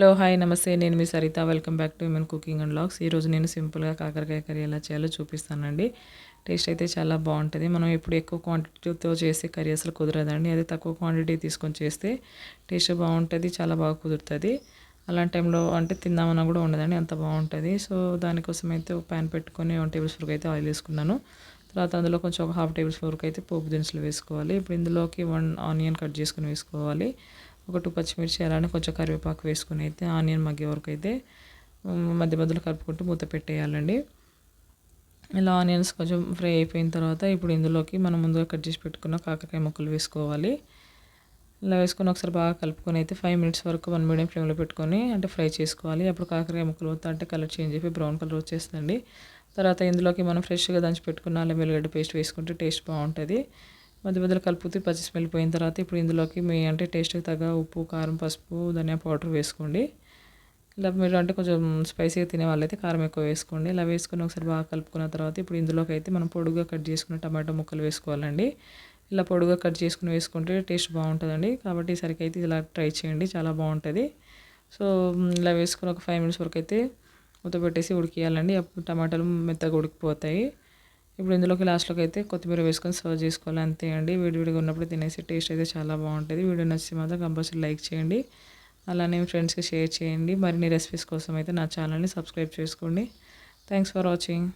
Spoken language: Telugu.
హలో హాయ్ నమస్తే. నేను మీ Saritha. Welcome back to human cooking and logs ఈరోజు నేను సింపుల్గా కాకరకాయ కర్రీ ఎలా చేయాలో చూపిస్తానండి. టేస్ట్ అయితే చాలా బాగుంటుంది. మనం ఎప్పుడు ఎక్కువ క్వాంటిటీతో చేసే కర్రీ అసలు కుదరదండి. అదే తక్కువ క్వాంటిటీ తీసుకొని చేస్తే టేస్ట్ బాగుంటుంది చాలా బాగా కుదురుతుంది. అలాంటి టైంలో అంటే తిందామన్నా కూడా ఉండదండి అంత బాగుంటుంది. సో దానికోసం అయితే ఒక ప్యాన్ పెట్టుకొని వన్ టేబుల్ స్పూన్కి అయితే ఆయిల్ వేసుకున్నాను. తర్వాత అందులో కొంచెం ఒక హాఫ్ టేబుల్ స్పూన్కి అయితే పోపు దినుసులు వేసుకోవాలి. ఇప్పుడు ఇందులోకి వన్ ఆనియన్ కట్ చేసుకుని వేసుకోవాలి. ఒక టూ పచ్చిమిర్చి అలానే కొంచెం కరివేపాకు వేసుకుని అయితే ఆనియన్ మగ్గే వరకు అయితే మధ్య మధ్యలో కలుపుకుంటూ మూత పెట్టేయాలండి. ఇలా ఆనియన్స్ కొంచెం ఫ్రై అయిపోయిన తర్వాత ఇప్పుడు ఇందులోకి మనం ముందుగా కట్ చేసి పెట్టుకున్న కాకరకాయ ముక్కలు వేసుకోవాలి. ఇలా వేసుకొని ఒకసారి బాగా కలుపుకొని అయితే ఫైవ్ మినిట్స్ వరకు వన్ మీడియం ఫ్లేమ్లో పెట్టుకొని అంటే ఫ్రై చేసుకోవాలి. అప్పుడు కాకరకాయ ముక్కలు అవుతా అంటే కలర్ చేంజ్ అయిపోయి బ్రౌన్ కలర్ వచ్చేస్తుంది తర్వాత ఇందులోకి మనం ఫ్రెష్గా దంచి పెట్టుకున్న అల్లం వెల్లిగడ్డ పేస్ట్ వేసుకుంటే టేస్ట్ బాగుంటుంది. మధ్య మధ్యలో కలుపుతూ పచ్చి స్మెల్ పోయిన తర్వాత ఇప్పుడు ఇందులోకి మీ అంటే టేస్ట్కి తగ్గ ఉప్పు కారం పసుపు ధనియా పౌడర్ వేసుకోండి. ఇలా మీరు అంటే కొంచెం స్పైసీగా తినే వాళ్ళైతే కారం ఎక్కువ వేసుకోండి. ఇలా వేసుకుని ఒకసారి బాగా కలుపుకున్న తర్వాత ఇప్పుడు ఇందులోకి అయితే మనం పొడుగా కట్ చేసుకున్న టమాటో ముక్కలు వేసుకోవాలండి. ఇలా పొడుగా కట్ చేసుకుని వేసుకుంటే టేస్ట్ బాగుంటుందండి. కాబట్టి ఈసారికి అయితే ఇలా ట్రై చేయండి చాలా బాగుంటుంది. సో ఇలా వేసుకుని ఒక ఫైవ్ మినిట్స్ వరకు అయితే మూత పెట్టేసి ఉడికియాలండి. అప్పుడు టమాటాలు మెత్తగా ఉడికిపోతాయి. ఇప్పుడు ఇందులోకి లాస్ట్లోకి అయితే కొత్తిమీర వేసుకొని సర్వ్ చేసుకోవాలి అంతే అండి. విడివిడిగా ఉన్నప్పుడు తినేసి టేస్ట్ అయితే చాలా బాగుంటుంది. వీడియో నచ్చితే మాత్రం కంపల్సరీ లైక్ చేయండి. అలానే ఫ్రెండ్స్కి షేర్ చేయండి. మరిన్ని రెసిపీస్ కోసం అయితే నా ఛానల్ని సబ్స్క్రైబ్ చేసుకోండి. Thanks for watching.